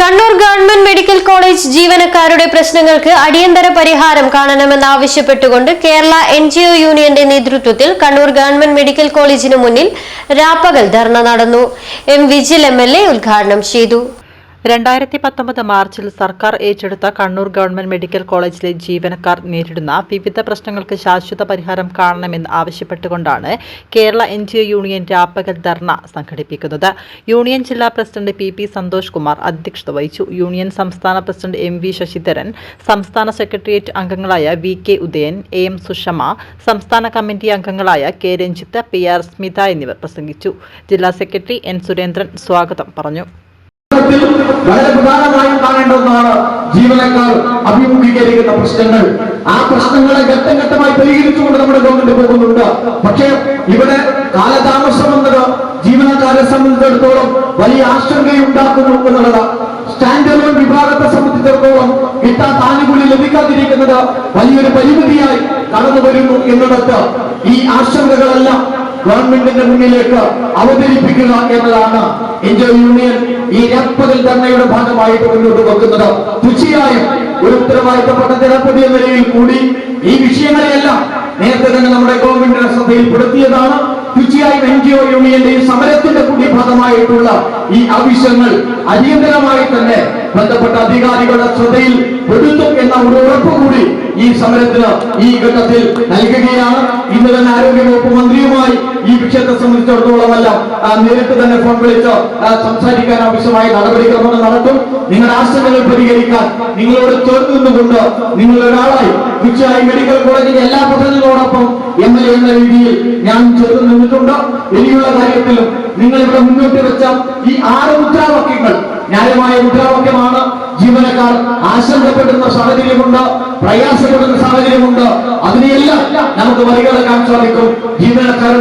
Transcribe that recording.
Kannur government medical college ജീവനക്കാരുടെ പ്രശ്നങ്ങൾക്ക് അടിയന്തര പരിഹാരം കാണണമെന്നാവശ്യപ്പെട്ടുകൊണ്ട് കേരള എൻ ജി ഒ യൂണിയന്റെ നേതൃത്വത്തിൽ കണ്ണൂർ ഗവൺമെന്റ് മെഡിക്കൽ കോളേജിന് മുന്നിൽ രാപ്പകൽ ധർണ നടന്നു. M Vijil M L A ഉദ്ഘാടനം ചെയ്തു. രണ്ടായിരത്തി പത്തൊമ്പത് മാർച്ചിൽ സർക്കാർ ഏറ്റെടുത്ത കണ്ണൂർ ഗവൺമെന്റ് മെഡിക്കൽ കോളേജിലെ ജീവനക്കാർ നേരിടുന്ന വിവിധ പ്രശ്നങ്ങൾക്ക് ശാശ്വത പരിഹാരം കാണണമെന്ന് ആവശ്യപ്പെട്ടുകൊണ്ടാണ് Kerala N G O union രാപ്പകൽ ധർണ സംഘടിപ്പിക്കുന്നത്. യൂണിയൻ ജില്ലാ president P P Santhosh Kumar അധ്യക്ഷത വഹിച്ചു. യൂണിയൻ സംസ്ഥാന പ്രസിഡന്റ് എം വി ശശിധരൻ സംസ്ഥാന സെക്രട്ടേറിയറ്റ് അംഗങ്ങളായ V K Udayan A M Sushama സംസ്ഥാന കമ്മിറ്റി അംഗങ്ങളായ K Ranjith P R Smitha എന്നിവർ പ്രസംഗിച്ചു. ജില്ലാ സെക്രട്ടറി എൻ സുരേന്ദ്രൻ സ്വാഗതം പറഞ്ഞു. വളരെ പ്രധാനമായും കാണേണ്ട ഒന്നാണ് ജീവനക്കാർ അഭിമുഖീകരിക്കുന്ന പ്രശ്നങ്ങൾ. ആ പ്രശ്നങ്ങളെ ഘട്ടം ഘട്ടമായി പരിഹരിച്ചുകൊണ്ട് നമ്മുടെ ഗവൺമെന്റ് പോകുന്നുണ്ട്. പക്ഷേ ഇവിടെ കാലതാമസം എന്നത് ജീവനക്കാരെ സംബന്ധിച്ചിടത്തോളം വലിയ ആശങ്കയുണ്ടാക്കുന്നു എന്നുള്ളത് അലോൺ വിഭാഗത്തെ സംബന്ധിച്ചിടത്തോളം കിട്ടാത്ത ആനുകൂല്യം ലഭിക്കാതിരിക്കുന്നത് വലിയൊരു പരിമിതിയായി കടന്നു വരുന്നു എന്നിടത്ത് ഈ ആശങ്കകളെല്ലാം ഗവൺമെന്റിന്റെ മുന്നിലേക്ക് അവതരിപ്പിക്കുക എന്നതാണ് ഇന്ത്യ യൂണിയൻ ഈ രപ്പകൽ തന്നെയുടെ ഭാഗമായിട്ട് മുന്നോട്ട് വെക്കുന്നത് തീർച്ചയായും ഒരു ഉത്തരവാദിത്തപ്പെട്ട ജനപ്രതി എന്ന നിലയിൽ കൂടി ഈ വിഷയങ്ങളെയെല്ലാം നേരത്തെ തന്നെ നമ്മുടെ ഗവൺമെന്റിന്റെ ശ്രദ്ധയിൽപ്പെടുത്തിയതാണ്. തീർച്ചയായും എൻ ജി ഒ യൂണിയന്റെ ഈ സമരത്തിന്റെ കൂടി ഭാഗമായിട്ടുള്ള ഈ ആവശ്യങ്ങൾ അടിയന്തരമായി തന്നെ ബന്ധപ്പെട്ട അധികാരികളുടെ ശ്രദ്ധയിൽ പെടുത്തും എന്ന ഒരു ഉറപ്പ് കൂടി ഈ സമരത്തിന് ഈ ഘട്ടത്തിൽ നൽകുകയാണ്. ഇന്ന് തന്നെ ആരോഗ്യവകുപ്പ് മന്ത്രിയുമായി ഈ സംബന്ധിച്ചിടത്തോളം ആ, നേരിട്ട് തന്നെ ഫോൺ വിളിച്ച് സംസാരിക്കാൻ ആവശ്യമായ നടപടിക്രമങ്ങൾ നടത്തും. നിങ്ങളുടെ ആശങ്കകൾ പരിഹരിക്കാൻ നിങ്ങളോട് ചേർത്ത് നിന്നുകൊണ്ട് നിങ്ങൾ ഒരാളായി. തീർച്ചയായും മെഡിക്കൽ കോളേജിന്റെ എല്ലാ പദ്ധതികളോടൊപ്പം എം എൽ എ എന്ന രീതിയിൽ ഞാൻ ചേർന്ന് നിന്നിട്ടുണ്ട് ഇനിയുള്ള കാര്യത്തിലും നിങ്ങൾ ഇവിടെ മുന്നോട്ട് വെച്ച ഈ ആറ് മുദ്രാവാക്യങ്ങൾ ന്യായമായ മുദ്രാവാക്യമാണ്. ജീവനക്കാർ ആശങ്കപ്പെടുന്ന സാഹചര്യമുണ്ട് പ്രയാസപ്പെടുന്ന സാഹചര്യമുണ്ട്. അതിനെയെല്ലാം നമുക്ക് മറികടക്കാൻ സാധിക്കും. ജീവനക്കാരുടെ